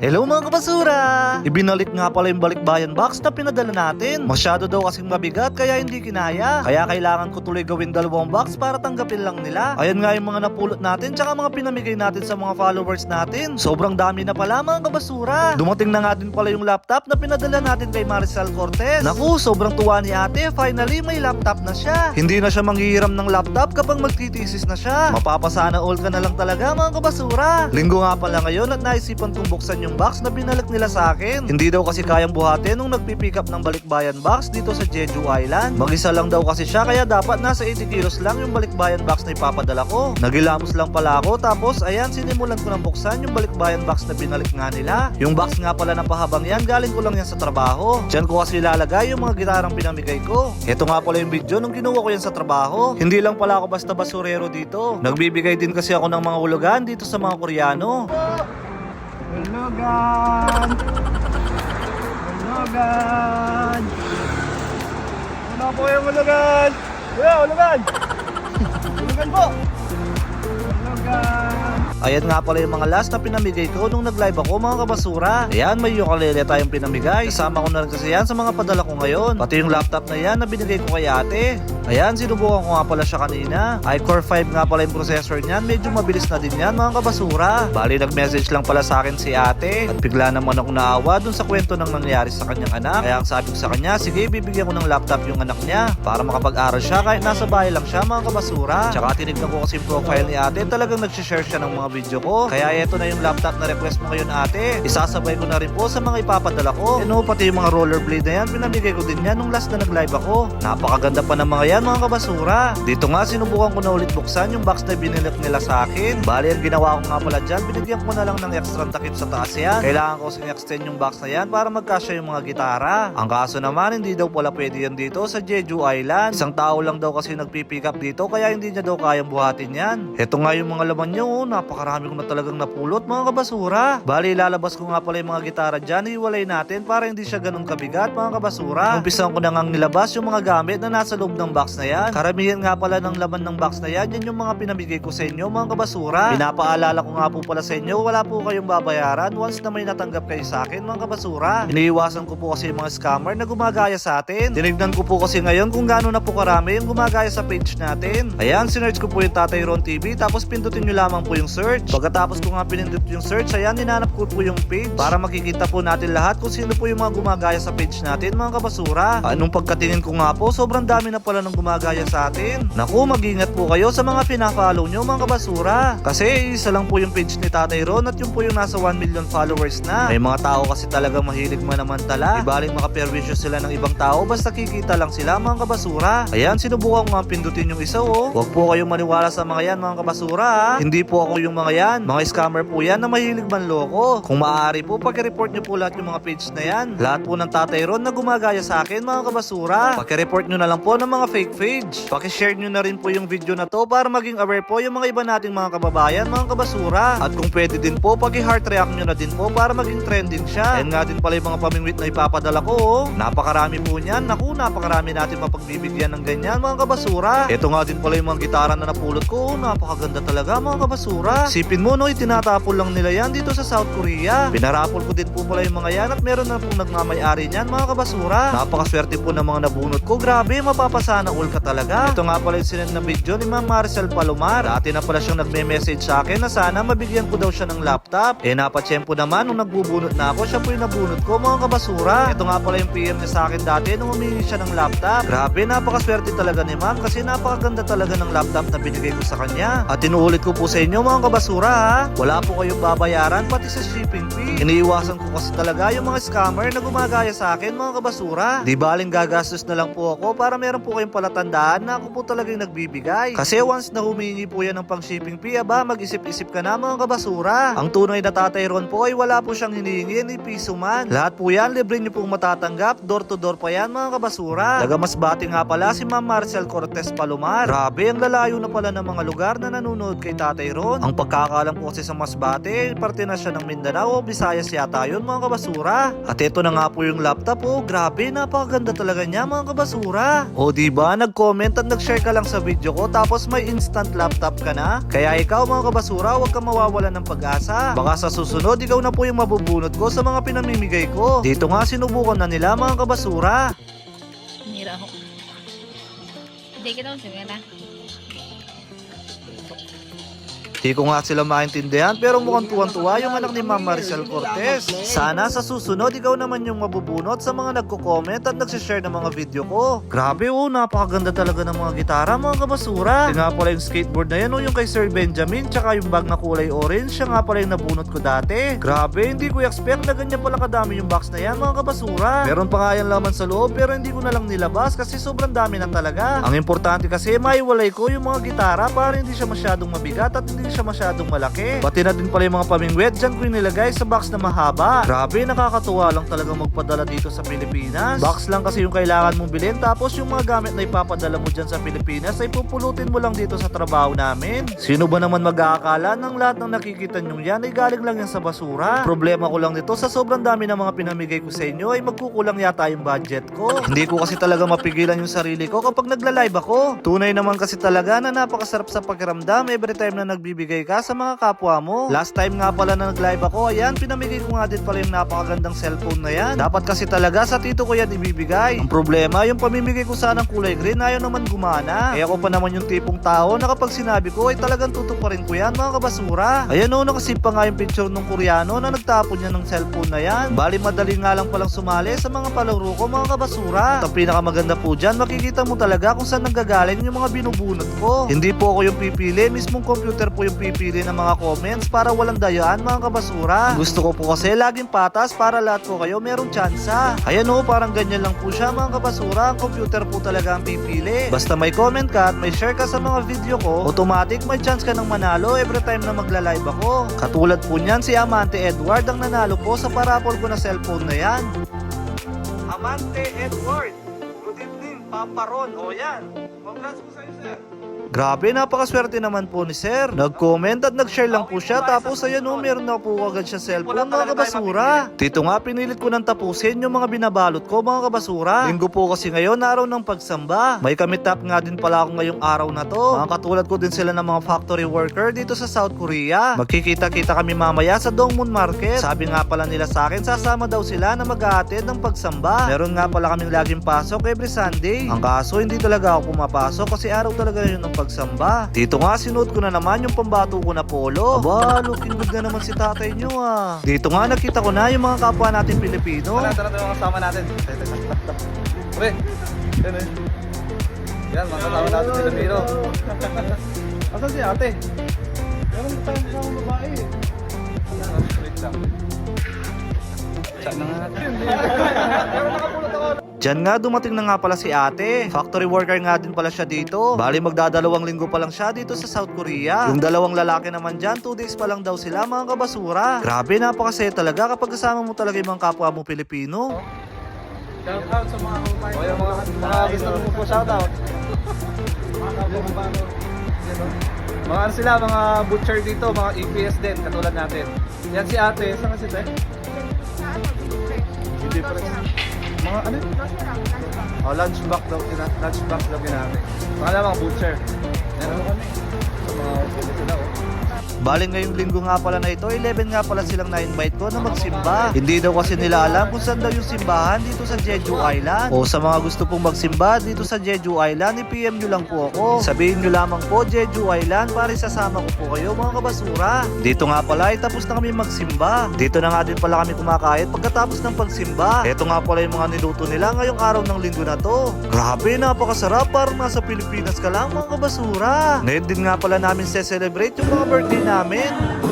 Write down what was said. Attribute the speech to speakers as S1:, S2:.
S1: Hello mga kabasura! Ibinalik nga pala yung balikbayan box na pinadala natin. Masyado daw kasing mabigat kaya hindi kinaya. Kaya kailangan ko tuloy gawin dalawang box para tanggapin lang nila. Ayan nga yung mga napulot natin tsaka mga pinamigay natin sa mga followers natin. Sobrang dami na pala mga kabasura. Dumating na nga din pala yung laptop na pinadala natin kay Maricel Cortez. Naku, sobrang tuwa ni ate. Finally, may laptop na siya. Hindi na siya manghihiram ng laptop kapag magtitisis na siya. Mapapasana all ka na lang talaga mga kabasura. Linggo nga pala ngayon at naisipan kong buksan yung box na binalik nila sa akin. Hindi daw kasi kayang buhatin nung nagpipick up ng balikbayan box dito sa Jeju Island. Mag-isa lang daw kasi siya kaya dapat nasa 80 kilos lang yung balikbayan box na ipapadala ko. Nagilamos lang pala ako tapos ayan sinimulan ko ng buksan yung balikbayan box na binalik nga nila. Yung box nga pala na pahabang yan galing ko lang yan sa trabaho. Diyan ko kasi ilalagay yung mga gitarang pinamigay ko. Ito nga pala yung video nung kinuha ko yan sa trabaho. Hindi lang pala ako basta basurero dito. Nagbibigay din kasi ako ng mga hulugan dito sa mga Koreano.
S2: Hulugan! Hulugan! Ano po yung hulugan? Kuya, hulugan! Hulugan po!
S1: Ayan nga pala yung mga last na pinamigay ko nung nag-live ako mga kabasura. Ayan, may ukulele tayong pinamigay. Kasama ko na rin kasi yan sa mga padala ko ngayon. Pati yung laptop na yan na binigay ko kay ate. Ayan, sinubukan ko nga pala siya kanina. iCore 5 nga pala yung processor niyan. Medyo mabilis na din yan mga kabasura. Bali, nag-message lang pala sa akin si ate. At bigla naman ako naawa dun sa kwento ng nangyari sa kanyang anak. Kaya ang sabi ko sa kanya, sige, bibigyan ko ng laptop yung anak niya. Para makapag-aral siya kahit nasa bahay lang siya mga kabasura. Tsaka tinignan ko kasi yung profile ni ate. Talagang nag-share siya ng mga video ko. Kaya eto na yung laptop na request mo ngayon ate. Isasabay ko na rin po sa mga ipapadala ko. Ano, pati yung mga rollerblade na yan, pinamigay ko din yan nung last na nag-live ako. Napakaganda pa ng mga yan mga kabasura. Dito nga, sinubukan ko na ulit buksan yung box na binilip nila sa akin. Bali, ang ginawa ko nga pala dyan, binigyan ko na lang ng extra takip sa taas yan. Kailangan ko kasing extend yung box na yan para magkasya yung mga gitara. Ang kaso naman, hindi daw pala pwede yan dito sa Jeju Island. Isang tao lang daw kasi nagpipick up dito, kaya hindi niya daw kayang buhatin yan. Ito nga yung mga laman nyo, oh, napakarami ko na talagang napulot mga kabasura. Bali, lalabas ko nga pala yung mga gitara dyan, hiwalay natin para hindi siya ganun kabigat mga kabasura. Umpisan ko na ngang nilabas yung mga gamit na nasa loob ng box na yan. Karamihan nga pala ng laman ng box na yan, yan yung mga pinamigay ko sa inyo mga kabasura. Pinapaalala ko nga po pala sa inyo, wala po kayong babayaran once na may natanggap kayo sa akin mga kabasura. Iniiwasan ko po kasi yung mga scammer na gumagaya sa atin. Tinignan ko po kasi ngayon kung gaano na po karami yung gumagaya sa page natin. Ayan, sinerch ko po yung Tatay Ron TV tapos pindutin nyo lamang po yung search. Pagkatapos ko nga pinindot yung search, ayan, ninanap ko po yung page para makikita po natin lahat kung sino po yung mga gumagaya sa page natin mga kabasura. Anong pagkatingin ko nga po, sobrang dami na pala ng gumagaya sa atin. Naku, mag-ingat po kayo sa mga pina-follow nyo mga kabasura. Kasi isa lang po yung page ni Tatay Ron at yung po yung nasa 1 million followers na. May mga tao kasi talaga mahilig manamantala. Ibaling makaperwisyo sila ng ibang tao basta kikita lang sila mga kabasura. Ayan, sinubukan ko nga pindutin yung isa oh. Huwag po kayong maniwala sa mga yan mga kabasura. Hindi po ako yung mga yan. Mga scammer po yan na mahilig manloko. Kung maaari po, pag-report nyo po lahat yung mga page na yan. Lahat po ng Tatay Ron na gumagaya sa akin mga kabasura. Pag-report nyo na lang po ng mga fake page. Paki-share nyo na rin po yung video na to para maging aware po yung mga iba nating mga kababayan, mga kabasura. At kung pwede din po, paki-heart react nyo na din po para maging trending siya. And nga din pala yung mga pamingwit na ipapadala ko. Oh. Napakarami po niyan. Naku, napakarami natin mapagbibigyan ng ganyan, mga kabasura. Ito nga din pala yung mga gitara na napulot ko. Oh, napakaganda talaga, mga kabasura. Sipin mo, no, itinatapol lang nila yan dito sa South Korea. Pinarapol ko din po pala yung mga yan at meron na pong nagmamayari niyan, mga kabasura. Napakaswerte po ng mga nabunot ko. Grabe, mapapasana all ka talaga. Ito nga pala yung sinend na video ni Ma'am Marcel Palomar. Dati na pala siyang nagme-message sa akin na sana mabigyan ko daw siya ng laptop. Eh napatsyempo naman nung nagbubunot na ako, siya po yung nabunot ko mga kabasura. Ito nga pala yung PM niya sa akin dati nung humingi siya ng laptop. Grabe, napakaswerte talaga ni Ma'am kasi napakaganda talaga ng laptop na binigay ko sa kanya. At inuulit ko po sa inyo mga kabasura ha. Wala po kayong babayaran pati sa shipping fee. Iniiwasan ko kasi talaga yung mga scammer na gumagaya sa akin mga kabasura. Di baling gagastos na lang po ako para meron po kayong palatandaan na ako po talaga yung nagbibigay. Kasi once na humingi po yan ng pang shipping fee, aba mag-isip-isip ka na mga kabasura. Ang tunay na tatay Ron po ay wala po siyang hinihingi ni piso man. Lahat po yan, libre niyo pong matatanggap. Door to door pa yan mga kabasura. Taga Masbate nga pala si Ma'am Marcel Cortez Palomar. Grabe, ang lalayo na pala ng mga lugar na nanonood kay tatay Ron. Ang pagkakalam ko kasi sa Masbate, parte na siya ng Mindanao Visayas yata yun mga kabasura. At ito na nga po yung laptop oh, grabe, napakaganda talaga niya mga kabasura. O di ba nag-comment at nag-share ka lang sa video ko tapos may instant laptop ka na? Kaya ikaw mga kabasura, huwag ka mawawalan ng pag-asa. Baka sa susunod, ikaw na po yung mabubunot ko sa mga pinamimigay ko. Dito nga sinubukan na nila mga kabasura.
S3: Nira ako. Hindi kita mo na.
S1: Di ko nga sila maintindihan pero mukhang tuwan-tuwa yung anak ni Ma'am Maricel Cortez. Sana sa susunod ikaw naman yung mabubunot sa mga nagko-comment at nagsishare ng mga video ko. Grabe oh, napakaganda talaga ng mga gitara mga kabasura. Ito nga pala yung skateboard na yan oh, yung kay Sir Benjamin tsaka yung bag na kulay orange, siya nga pala yung nabunot ko dati. Grabe, hindi ko expect na ganyan pala kadami yung box na yan mga kabasura. Meron pa nga yan laman sa loob pero hindi ko na lang nilabas kasi sobrang dami na talaga. Ang importante kasi maiwalay ko yung mga gitara para hindi siya masyadong mabigat at hindi siya masyadong malaki. Pati na din pala yung mga pamingwet dyan ko nilagay sa box na mahaba. Grabe, nakakatuwa lang talaga magpadala dito sa Pilipinas. Box lang kasi yung kailangan mong bilhin tapos yung mga gamit na ipapadala mo dyan sa Pilipinas ay pupulutin mo lang dito sa trabaho namin. Sino ba naman mag-aakala ng lahat ng nakikita nyo yan ay galing lang yan sa basura? Problema ko lang nito sa sobrang dami ng mga pinamigay ko sa inyo ay magkukulang yata yung budget ko. Hindi ko kasi talaga mapigilan yung sarili ko kapag nagla-live ako. Tunay naman kasi talaga na napakasarap sa pakiramdam every time na nagbibigay ka sa mga kapwa mo. Last time nga pala na nag-live ako, ayan, pinamigay ko nga din pala yung napakagandang cellphone na yan. Dapat kasi talaga sa tito ko yan ibibigay. Ang problema, yung pamimigay ko sana ng kulay green, ayaw naman gumana. Eh ako pa naman yung tipong tao na kapag sinabi ko ay talagang tutuparin ko yan mga kabasura. Ayan o, nakasip pa nga yung picture ng Koreano na nagtapon niya ng cellphone na yan. Bali madali nga lang palang sumali sa mga palaro ko mga kabasura. At ang pinakamaganda po dyan, makikita mo talaga kung saan nanggagaling yung mga binubunot ko. Hindi po ako yung pipili, mismong computer po yung pipili ng mga comments para walang dayaan mga kabasura. Gusto ko po kasi laging patas para lahat po kayo merong tsansa. Ayan o, parang ganyan lang po siya mga kabasura. Ang computer po talaga ang pipili. Basta may comment ka at may share ka sa mga video ko, automatic may chance ka ng manalo every time na magla-live ako. Katulad po niyan si Amante Edward ang nanalo po sa parapol ko na cellphone na yan. Amante Edward, good evening, Papa Ron. O yan, congrats po sa'yo sir. Grabe, napakaswerte naman po ni Sir. Nag-comment at nag-share lang po siya. Tapos ayan o, meron na po agad siya cellphone mga kabasura. Dito nga, pinilit ko nang tapusin yung mga binabalot ko mga kabasura. Linggo po kasi ngayon, araw ng pagsamba. May kamitap nga din pala ako ngayong araw na to. Mga katulad ko din sila ng mga factory worker dito sa South Korea. Magkikita-kita kami mamaya sa Dongmun Market. Sabi nga pala nila sa akin, sasama daw sila na mag-aatid ng pagsamba. Meron nga pala kaming laging pasok every Sunday. Ang kaso, hindi talaga ako pumapasok kasi araw talaga yun ng pagsamba. Dito nga, sinuot ko na naman yung pambato ko na polo. Aba, looking good na naman si tatay nyo ah. Dito nga, nakita ko na yung mga kapwa natin Pilipino.
S2: Tara, tara, tara, kasama natin. Pre, yan eh. Yan, mga kasama natin Ramiro. Asan si ate? Meron tayong kasama babae. Wait lang. Chat na nga natin. Pero nakapulot.
S1: Diyan nga dumating na nga pala si ate. Factory worker nga din pala siya dito. Bali magdadalawang linggo pa lang siya dito sa South Korea. Yung dalawang lalaki naman dyan, 2 days pa lang daw sila mga kabasura. Grabe, napakasaya talaga kapag kasama mo talaga yung mga kapwa mo Pilipino.
S2: Shout out sa mga mga, mga gusto mo po shout out. Mga ano sila, mga butcher dito, mga EPS din, katulad natin. Yan si ate, saan si Te? Hindi pa rin. Mga ano? Oh, lunch box daw, kina- lunch box daw ginamit. Mga mga butcher. Ano kami. Sa mga.
S1: Bali ngayong linggo nga pala na ito, 11 nga pala silang na-invite ko na magsimba. Hindi daw kasi nila alam kung saan daw yung simbahan dito sa Jeju Island. O sa mga gusto pong magsimba dito sa Jeju Island, i-PM nyo lang po ako. Sabihin nyo lamang po Jeju Island para isasama ko po kayo mga kabasura. Dito nga pala ay tapos na kami magsimba. Dito na nga din pala kami kumakain pagkatapos ng pagsimba. Ito nga pala yung mga niluto nila ngayong araw ng linggo na to. Grabe, napakasarap parang nasa Pilipinas ka lang mga kabasura. Ngayon din nga pala namin se-celebrate yung mga birthday namin.